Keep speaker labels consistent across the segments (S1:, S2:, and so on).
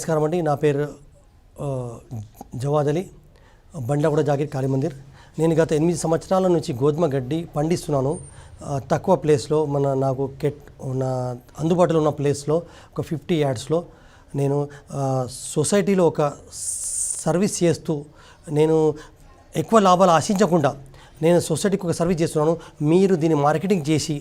S1: నమస్కారం అండి. నా పేరు జవాద్ అలీ. బండ్లగూడ జాగీర్ కాళీ మందిర్ నేను గత ఎనిమిది సంవత్సరాల నుంచి గోధుమ గడ్డి పండిస్తున్నాను. తక్కువ ప్లేస్లో మన నాకు కెట్ నా అందుబాటులో ఉన్న ప్లేస్లో ఒక ఫిఫ్టీ యార్డ్స్లో నేను సొసైటీలో ఒక సర్వీస్ చేస్తూ నేను ఎక్కువ లాభాలు ఆశించకుండా నేను సొసైటీకి ఒక సర్వీస్ చేస్తున్నాను. మీరు దీన్ని మార్కెటింగ్ చేసి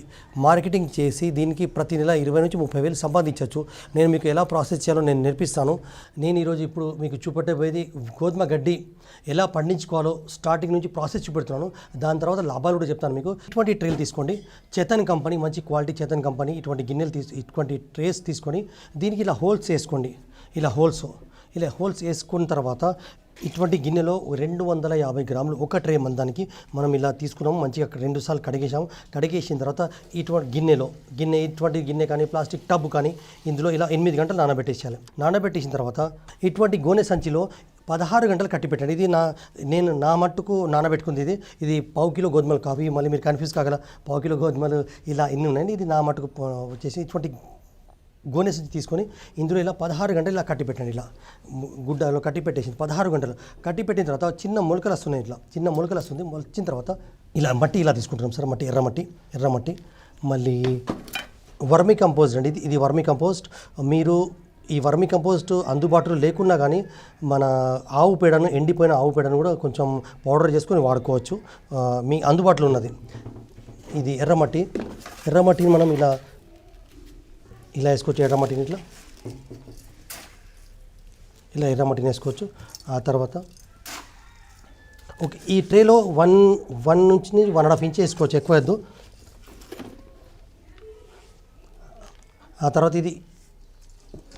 S1: మార్కెటింగ్ చేసి దీనికి ప్రతి నెల ఇరవై నుంచి ముప్పై వేలు సంపాదించవచ్చు. నేను మీకు ఎలా ప్రాసెస్ చేయాలో నేను నేర్పిస్తాను. నేను ఈరోజు ఇప్పుడు మీకు చూపెట్టబోయేది గోధుమ గడ్డి ఎలా పండించుకోవాలో స్టార్టింగ్ నుంచి ప్రాసెస్ చూపెడుతున్నాను. దాని తర్వాత లాభాలు కూడా చెప్తాను మీకు. ఇటువంటి ట్రేలు తీసుకోండి. చేతన్ కంపెనీ మంచి క్వాలిటీ చేతన్ కంపెనీ ఇటువంటి గిన్నెలు తీసు ఇటువంటి ట్రేస్ తీసుకొని దీనికి ఇలా హోల్స్ వేసుకోండి. ఇలా హోల్స్ ఇలా హోల్స్ వేసుకున్న తర్వాత ఇటువంటి గిన్నెలో రెండు వందల యాభై గ్రాములు ఒక ట్రే మందానికి మనం ఇలా తీసుకున్నాము. మంచిగా రెండు సార్లు కడిగేసాము కడిగేసిన తర్వాత ఇటువంటి గిన్నెలో గిన్నె ఇటువంటి గిన్నె కానీ ప్లాస్టిక్ టబ్ కానీ ఇందులో ఇలా ఎనిమిది గంటలు నానబెట్టేసేయాలి. నానబెట్టేసిన తర్వాత ఇటువంటి గోనె సంచిలో పదహారు గంటలు కట్టిపెట్టండి. ఇది నా నేను నా మట్టుకు నానబెట్టుకుంది ఇది. ఇది పావు కిలో గోధుమలు కాఫీ మళ్ళీ మీరు కన్ఫ్యూజ్ కాగల. పావు కిలో గోధుమలు ఇలా ఎన్ని ఉన్నాయని ఇది నా మట్టుకు వచ్చేసి ఇటువంటి గోనె సంచి తీసుకొని ఇందులో ఇలా పదహారు గంటలు ఇలా కట్టి పెట్టండి ఇలా. గుడ్డలో కట్టి పెట్టేసింది పదహారు గంటలు కట్టి పెట్టిన తర్వాత చిన్న మొలకలు వస్తున్నాయి ఇట్లా. చిన్న మొలకలు వస్తుంది వచ్చిన తర్వాత ఇలా మట్టి ఇలా తీసుకుంటున్నాం సార్ మట్టి ఎర్రమట్టి ఎర్రమట్టి మళ్ళీ వర్మి కంపోస్ట్ అండి ఇది ఇది వర్మి కంపోస్ట్. మీరు ఈ వర్మి కంపోస్ట్ అందుబాటులో లేకున్నా కానీ మన ఆవు పేడను ఎండిపోయిన ఆవు పేడను కూడా కొంచెం పౌడర్ చేసుకొని వాడుకోవచ్చు. మీ అందుబాటులో ఉన్నది. ఇది ఎర్రమట్టి ఎర్రమట్టిని మనం ఇలా ఇలా వేసుకోవచ్చు ఎర్రమట్టిని ఇట్లా. ఇలా ఎర్రమట్టిని వేసుకోవచ్చు. ఆ తర్వాత ఓకే ఈ ట్రేలో వన్ వన్ నుంచి వన్ అండ్ హాఫ్ ఇంచ్ వేసుకోవచ్చు ఎక్కువ వద్దు ఆ తర్వాత ఇది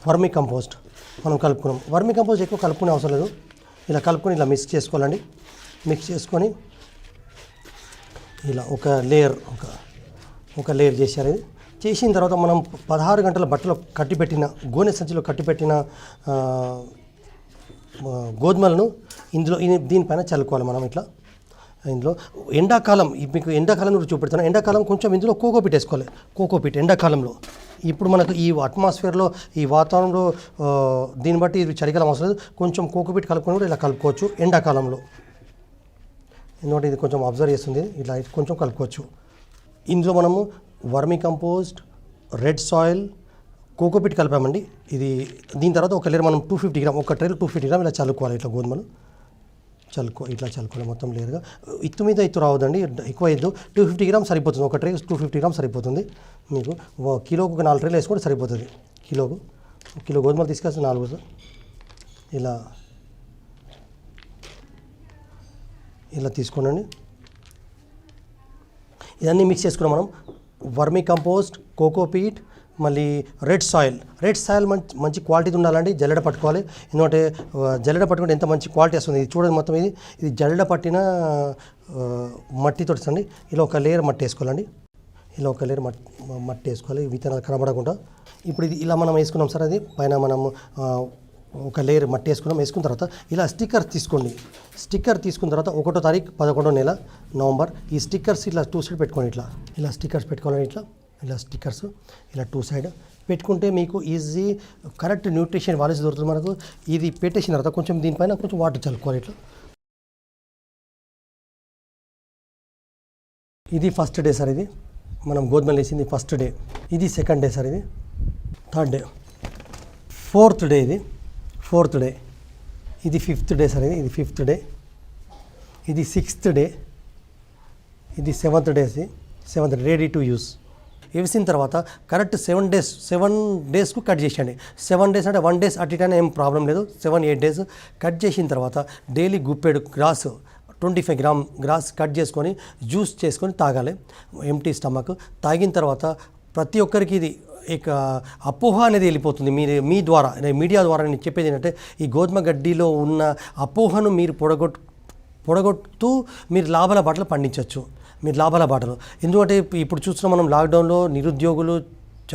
S1: వర్మి కంపోస్ట్. మనం కలుపుకున్నాం. వర్మి కంపోస్ట్ ఎక్కువ కలుపుకునే అవసరం లేదు. ఇలా కలుపుకొని ఇలా మిక్స్ చేసుకోవాలండి. మిక్స్ చేసుకొని ఇలా ఒక లేయర్ ఒక ఒక లేయర్ చేశారు ఇది. చేసిన తర్వాత మనం పదహారు గంటల బట్టలో కట్టిపెట్టిన గోనె సంచిలో కట్టిపెట్టిన గోధుమలను ఇందులో దీనిపైన చల్లుకోవాలి మనం ఇట్లా. ఇందులో ఎండాకాలం మీకు ఎండాకాలం కూడా చూపెడతాను ఎండాకాలం కొంచెం ఇందులో కోకోపీట్ వేసుకోవాలి. కోకోపీట్ ఎండాకాలంలో. ఇప్పుడు మనకు ఈ అట్మాస్ఫియర్లో ఈ వాతావరణంలో దీన్ని బట్టి ఇది చలికాలం అవసరం లేదు. కొంచెం కోకోపీట్ కలుపుకొని కూడా ఇలా కలుపుకోవచ్చు ఎండాకాలంలో. ఎందుకంటే ఇది కొంచెం అబ్జర్వ్ చేస్తుంది. ఇలా కొంచెం కలుపుకోవచ్చు. ఇందులో మనము vermicompost red soil cocopeat కలిపామండి. ఇది దీని తర్వాత ఒక లేరు మనం టూ ఫిఫ్టీ గ్రామ్ ఒక ట్రైల్ టూ ఫిఫ్టీ గ్రామ్ ఇలా చల్లుకోవాలి ఇట్లా గోధుమలు. చల్లుకో ఇట్లా చల్లుకోవాలి మొత్తం లేరుగా ఇత్తు మీద ఇత్తు రావద్దండి ఎక్కువ ఇద్దు టూ ఫిఫ్టీ గ్రామ్ సరిపోతుంది ఒక ట్రే టూ ఫిఫ్టీ గ్రామ్ సరిపోతుంది మీకు. కిలోకు ఒక నాలుగు ట్రేలు వేసుకుంటే సరిపోతుంది. కిలోకు కిలో గోధుమలు తీసుకొస్తే నాలుగు. ఇలా ఇలా తీసుకోండి. ఇవన్నీ మిక్స్ చేసుకున్నాం మనం. వర్మీ కంపోస్ట్ కోకోపీట్ మళ్ళీ రెడ్ సాయిల్. రెడ్ సాయిల్ మంచి మంచి క్వాలిటీ ఉండాలండి జల్లెడ పట్టుకోవాలి. ఎందుకంటే జల్లెడ పట్టుకుంటే ఎంత మంచి క్వాలిటీ వస్తుంది. ఇది చూడండి మొత్తం ఇది. ఇది జల్లెడ పట్టిన మట్టి మట్టితో ఇలా ఒక లేయర్ మట్టి వేసుకోవాలండి. ఇలా ఒక లేయర్ మట్టి మట్టి వేసుకోవాలి. విత్తనాలు కనబడకుండా. ఇప్పుడు ఇది ఇలా మనం వేసుకున్నాం సార్ అది. పైన మనం ఒక లేయర్ మట్టి వేసుకున్నాం వేసుకున్న తర్వాత ఇలా స్టిక్కర్ తీసుకోండి. స్టిక్కర్ తీసుకున్న తర్వాత ఒకటో తారీఖు పదకొండో నెల నవంబర్. ఈ స్టిక్కర్స్ ఇలా టూ సైడ్ పెట్టుకోండి ఇట్లా. ఇలా స్టిక్కర్స్ పెట్టుకోవాలి ఇట్లా ఇలా స్టిక్కర్స్ ఇలా టూ సైడ్. పెట్టుకుంటే మీకు ఈజీ కరెక్ట్ న్యూట్రిషన్ వాల్యూస్ దొరుకుతుంది మనకు. ఇది పెట్టేసిన తర్వాత కొంచెం దీనిపైన కొంచెం వాటర్ చల్లుకోవాలి ఇట్లా. ఇది ఫస్ట్ డే సార్ ఇది. మనం గోధుమలు వేసింది ఫస్ట్ డే. ఇది సెకండ్ డే సార్ ఇది. Third day. ఫోర్త్ డే ఇది. Fourth day. ఇది ఫిఫ్త్ డే సరే ఇది ఫిఫ్త్ డే. ఇది సిక్స్త్ డే. ఇది seventh days seventh ready to use వేసిన తర్వాత కరెక్ట్ సెవెన్ డేస్ సెవెన్ డేస్కు కట్ చేసేయండి. సెవెన్ డేస్ అంటే వన్ డేస్ అటు ఇటు ఏం ప్రాబ్లం లేదు. సెవెన్ ఎయిట్ డేస్ కట్ చేసిన తర్వాత డైలీ గుప్పెడు grass twenty five gram grass cut చేసుకొని జ్యూస్ చేసుకొని తాగాలి. Empty stomach. తాగిన తర్వాత ప్రతి ఒక్కరికి ఇది ఇక అపోహ అనేది వెళ్ళిపోతుంది. మీరు మీ ద్వారా మీడియా ద్వారా నేను చెప్పేది ఏంటంటే ఈ గోధుమ గడ్డిలో ఉన్న అపోహను మీరు పొడగొట్టు పొడగొడుతూ మీరు లాభాల బాటలు పండించవచ్చు మీరు లాభాల బాటలు. ఎందుకంటే ఇప్పుడు చూస్తున్నాం మనం లాక్డౌన్లో నిరుద్యోగులు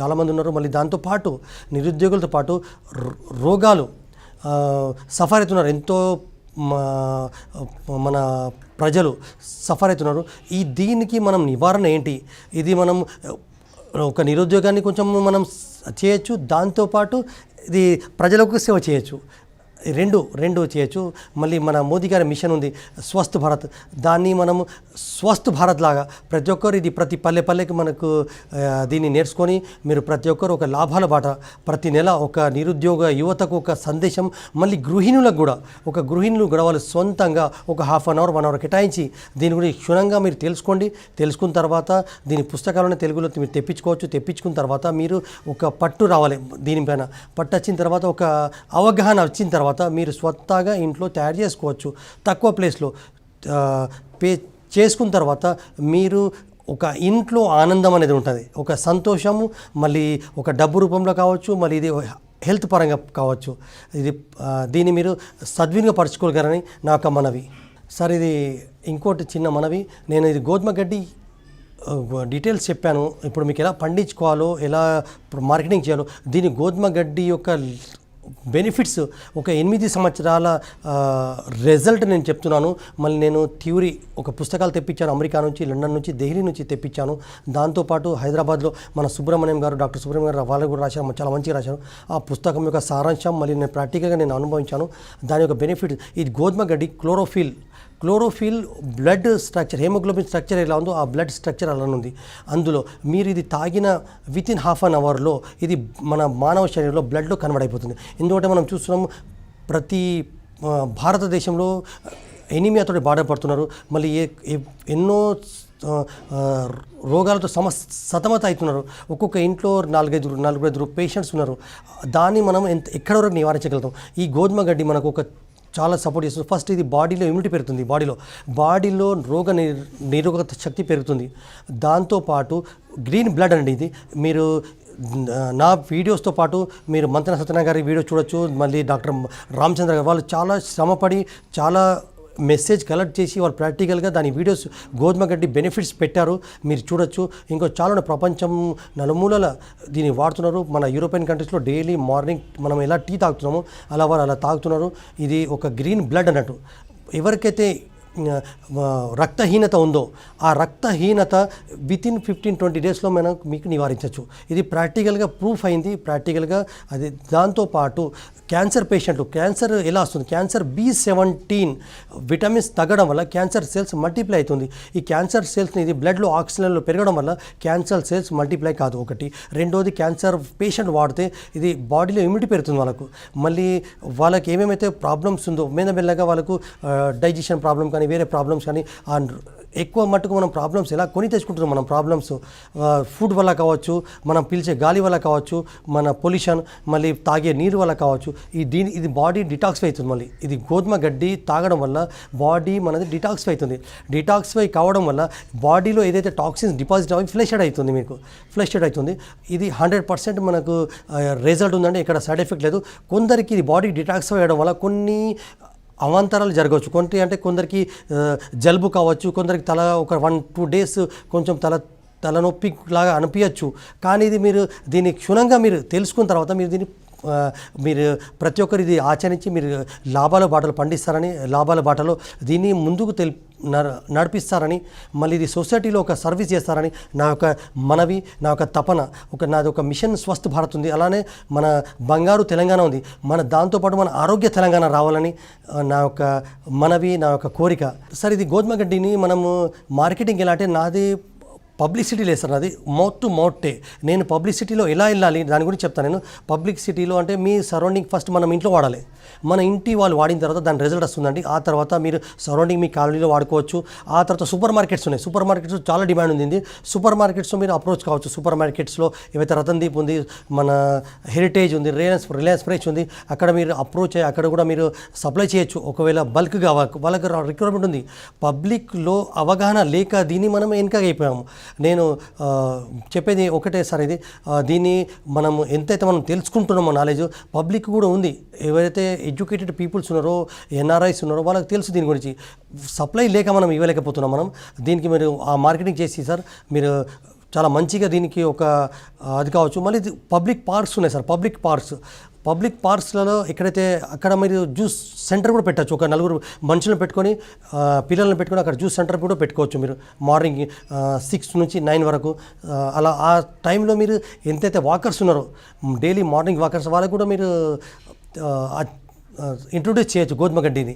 S1: చాలామంది ఉన్నారు. మళ్ళీ దాంతోపాటు నిరుద్యోగులతో పాటు రో- రోగాలు సఫర్ అవుతున్నారు. ఎంతో మా- మన ప్రజలు సఫర్ అవుతున్నారు. ఈ దీనికి మనం నివారణ ఏంటి? ఇది మనం ఒక నిరుద్యోగాన్ని కొంచెం మనం చేయొచ్చు దాంతోపాటు ఇది ప్రజలకు సేవ చేయొచ్చు. రెండు రెండు చేయొచ్చు. మళ్ళీ మన మోదీ గారి మిషన్ ఉంది స్వస్థ్ భారత్. దాన్ని మనము స్వస్థ్ భారత్ లాగా ప్రతి ఒక్కరు ఇది ప్రతి పల్లె పల్లెకి మనకు దీన్ని నేర్చుకొని మీరు ప్రతి ఒక్కరు ఒక లాభాల బాట ప్రతి నెల ఒక నిరుద్యోగ యువతకు ఒక సందేశం మళ్ళీ గృహిణులకు కూడా ఒక గృహిణులు కూడా వాళ్ళు సొంతంగా ఒక half an hour one hour కేటాయించి దీని గురించి క్షుణ్ణంగా మీరు తెలుసుకోండి. తెలుసుకున్న తర్వాత దీని పుస్తకాలను తెలుగులో మీరు తెప్పించుకోవచ్చు. తెప్పించుకున్న తర్వాత మీరు ఒక పట్టు రావాలి దీనిపైన. పట్టు వచ్చిన తర్వాత ఒక అవగాహన వచ్చిన తర్వాత తర్వాత మీరు స్వతహాగా ఇంట్లో తయారు చేసుకోవచ్చు. తక్కువ ప్లేస్లో పే చేసుకున్న తర్వాత మీరు ఒక ఇంట్లో ఆనందం అనేది ఉంటుంది. ఒక సంతోషము మళ్ళీ ఒక డబ్బు రూపంలో కావచ్చు మళ్ళీ ఇది హెల్త్ పరంగా కావచ్చు. ఇది దీన్ని మీరు సద్వినియోగపరచుకోగలరని నా యొక్క మనవి. సార్ ఇది ఇంకోటి చిన్న మనవి. నేను ఇది గోధుమ గడ్డి డీటెయిల్స్ చెప్పాను. ఇప్పుడు మీకు ఎలా పండించుకోవాలో ఎలా మార్కెటింగ్ చేయాలో దీని గోధుమ గడ్డి యొక్క బెనిఫిట్స్ ఒక ఎనిమిది సంవత్సరాల రిజల్ట్ నేను చెప్తున్నాను. మళ్ళీ నేను థ్యూరీ ఒక పుస్తకాలు తెప్పించాను అమెరికా నుంచి లండన్ నుంచి ఢిల్లీ నుంచి తెప్పించాను. దాంతోపాటు హైదరాబాద్లో మన సుబ్రహ్మణ్యం గారు డాక్టర్ సుబ్రహ్మణ్యం గారు వాళ్ళు కూడా రాశారు చాలా మంచిగా రాశారు. ఆ పుస్తకం యొక్క సారాంశం మళ్ళీ నేను ప్రాక్టికల్గా నేను అనుభవించాను. దాని యొక్క బెనిఫిట్ ఇది గోధుమ గడ్డి chlorophyll chlorophyll blood structure haemoglobin structure ఎలా ఉందో ఆ బ్లడ్ స్ట్రక్చర్ అలానే ఉంది. అందులో మీరు ఇది తాగిన విత్ ఇన్ హాఫ్ అన్ అవర్లో ఇది మన మానవ శరీరంలో బ్లడ్లో కన్వర్ట్ అయిపోతుంది. ఎందుకంటే మనం చూస్తున్నాము ప్రతి భారతదేశంలో ఎనిమియాతో బాధపడుతున్నారు. మళ్ళీ ఏ ఎన్నో రోగాలతో సమ సతమత అవుతున్నారు. ఒక్కొక్క ఇంట్లో నాలుగైదు నలుగురైదు పేషెంట్స్ ఉన్నారు. దాన్ని మనం ఎంత ఎక్కడ వరకు నివారించగలుగుతాం? ఈ గోధుమ గడ్డి మనకు ఒక చాలా సపోర్ట్ చేస్తుంది. ఫస్ట్ ఇది బాడీలో ఇమ్యూనిటీ పెరుగుతుంది బాడీలో బాడీలో రోగ ని- నిరోధక శక్తి పెరుగుతుంది. దాంతోపాటు గ్రీన్ బ్లడ్ అండి ఇది. మీరు నా వీడియోస్తో పాటు మీరు మంతన సత్యనారాయణ గారి వీడియో చూడొచ్చు. మళ్ళీ డాక్టర్ రామచంద్ర గారు వాళ్ళు చాలా శ్రమపడి చాలా మెసేజ్ కలెక్ట్ చేసి వాళ్ళు ప్రాక్టికల్గా దాని వీడియోస్ గోధుమ గడ్డి బెనిఫిట్స్ పెట్టారు. మీరు చూడొచ్చు. ఇంకో చాలా ప్రపంచం నలుమూలల దీన్ని వాడుతున్నారు. మన యూరోపియన్ కంట్రీస్లో డైలీ మార్నింగ్ మనం ఎలా టీ తాగుతున్నామో అలా వారు అలా తాగుతున్నారు. ఇది ఒక గ్రీన్ బ్లడ్ అన్నట్టు. ఎవరికైతే రక్తహీనత ఉందో ఆ రక్తహీనత విత్ ఇన్ ఫిఫ్టీన్ ట్వంటీ డేస్లో మనం మీకు నివారించవచ్చు. ఇది ప్రాక్టికల్గా ప్రూఫ్ అయింది. ప్రాక్టికల్గా అది దాంతోపాటు క్యాన్సర్ పేషెంట్లు క్యాన్సర్ ఎలా వస్తుంది? క్యాన్సర్ బి సెవెంటీన్ విటమిన్స్ తగ్గడం వల్ల క్యాన్సర్ సెల్స్ మల్టిప్లై అవుతుంది. ఈ క్యాన్సర్ సెల్స్ని ఇది బ్లడ్లో ఆక్సిజన్లో పెరగడం వల్ల క్యాన్సర్ సెల్స్ మల్టిప్లై కాదు ఒకటి. రెండోది క్యాన్సర్ పేషెంట్ వాడితే ఇది బాడీలో ఇమ్యూనిటీ పెరుగుతుంది వాళ్ళకు. మళ్ళీ వాళ్ళకి ఏమేమైతే ప్రాబ్లమ్స్ ఉందో మెల్లమెల్లగా వాళ్ళకు డైజెషన్ ప్రాబ్లం కానీ వేరే ప్రాబ్లమ్స్ కానీ ఆ ఎక్కువ మట్టుకు మనం ప్రాబ్లమ్స్ ఎలా కొని తెచ్చుకుంటున్నాం? మనం ప్రాబ్లమ్స్ ఫుడ్ వల్ల కావచ్చు మనం పీల్చే గాలి వల్ల కావచ్చు మన పొల్యూషన్ మళ్ళీ తాగే నీరు వల్ల కావచ్చు ఈ దీని ఇది బాడీ డిటాక్స్ఫై అవుతుంది మళ్ళీ. ఇది గోధుమ గడ్డి తాగడం వల్ల బాడీ మనది డిటాక్స్ఫై అవుతుంది. డిటాక్స్ఫై కావడం వల్ల బాడీలో ఏదైతే టాక్సిన్స్ డిపాజిట్ అవి ఫ్లెషెడ్ అవుతుంది మీకు. ఫ్లెషెడ్ అవుతుంది. ఇది హండ్రెడ్ పర్సెంట్ మనకు రిజల్ట్ ఉందండి. ఇక్కడ సైడ్ ఎఫెక్ట్ లేదు. కొందరికి ఇది బాడీ డిటాక్స్ఫై అవ్వడం వల్ల కొన్ని అవాంతరాలు జరగవచ్చు. కొంత అంటే కొందరికి జలుబు కావచ్చు కొందరికి తల ఒక వన్ టూ డేస్ కొంచెం తల తలనొప్పి లాగా అనిపించచ్చు కానీ ఇది మీరు దీన్ని క్షుణ్ణంగా మీరు తెలుసుకున్న తర్వాత మీరు దీన్ని మీరు ప్రతి ఒక్కరు ఇది ఆచరించి మీరు లాభాల బాటలు పండిస్తారని లాభాల బాటలో దీన్ని ముందుకు తెల్ నడిపిస్తారని మళ్ళీ ఇది సొసైటీలో ఒక సర్వీస్ చేస్తారని నా యొక్క మనవి నా యొక్క తపన ఒక నాది ఒక మిషన్ స్వస్థ భారత్ ఉంది. అలానే మన బంగారు తెలంగాణ ఉంది. మన దాంతోపాటు మన ఆరోగ్య తెలంగాణ రావాలని నా యొక్క మనవి నా యొక్క కోరిక. సార్ ఇది గోధుమ గడ్డిని మనము మార్కెటింగ్ ఎలా అంటే నాది పబ్లిసిటీ లేదు సార్ అది మౌత్ టు మౌట్టే నేను పబ్లిసిటీలో ఎలా వెళ్ళాలి దాని గురించి చెప్తాను నేను. పబ్లిసిటీలో అంటే మీ సరౌండింగ్ ఫస్ట్ మనం ఇంట్లో వాడాలి. మన ఇంటి వాళ్ళు వాడిన తర్వాత దాని రిజల్ట్ వస్తుందండి. ఆ తర్వాత మీరు సరౌండింగ్ మీ కాలనీలో వాడుకోవచ్చు. ఆ తర్వాత సూపర్ మార్కెట్స్ ఉన్నాయి. సూపర్ మార్కెట్స్ చాలా డిమాండ్ ఉంది. సూపర్ మార్కెట్స్లో మీరు అప్రోచ్ కావచ్చు. సూపర్ మార్కెట్స్లో ఏవైతే రతన్ దీప్ ఉంది మన హెరిటేజ్ ఉంది రిలయన్స్ రిలయన్స్ ఫ్రెష్ ఉంది అక్కడ మీరు అప్రోచ్ అయ్యి అక్కడ కూడా మీరు సప్లై చేయొచ్చు. ఒకవేళ బల్క్గా వాళ్ళకి రిక్వైర్మెంట్ ఉంది. పబ్లిక్లో అవగాహన లేక దీన్ని మనం వెనక అయిపోయాము నేను చెప్పేది ఒకటే సార్ ఇది. దీన్ని మనం ఎంతైతే మనం తెలుసుకుంటున్నామో నాలెడ్జ్ పబ్లిక్ కూడా ఉంది. ఎవరైతే ఎడ్యుకేటెడ్ పీపుల్స్ ఉన్నారో ఎన్ఆర్ఐస్ ఉన్నారో వాళ్ళకి తెలుసు దీని గురించి. సప్లై లేక మనం ఇవ్వలేకపోతున్నాం మనం. దీనికి మీరు ఆ మార్కెటింగ్ చేసి సార్ మీరు చాలా మంచిగా దీనికి ఒక అది కావచ్చు. మళ్ళీ పబ్లిక్ పార్క్స్ ఉన్నాయి సార్ పబ్లిక్ పార్క్స్ పబ్లిక్ పార్క్స్లలో ఎక్కడైతే అక్కడ మీరు జ్యూస్ సెంటర్ కూడా పెట్టచ్చు. ఒక నలుగురు మనుషులను పెట్టుకొని పిల్లలను పెట్టుకొని అక్కడ జ్యూస్ సెంటర్ కూడా పెట్టుకోవచ్చు మీరు. మార్నింగ్ సిక్స్ నుంచి నైన్ వరకు. అలా ఆ టైంలో మీరు ఎంతైతే వాకర్స్ ఉన్నారో డైలీ మార్నింగ్ వాకర్స్ వాళ్ళకు కూడా మీరు ఇంట్రొడ్యూస్ చేయొచ్చు గోధుమ గడ్డిని.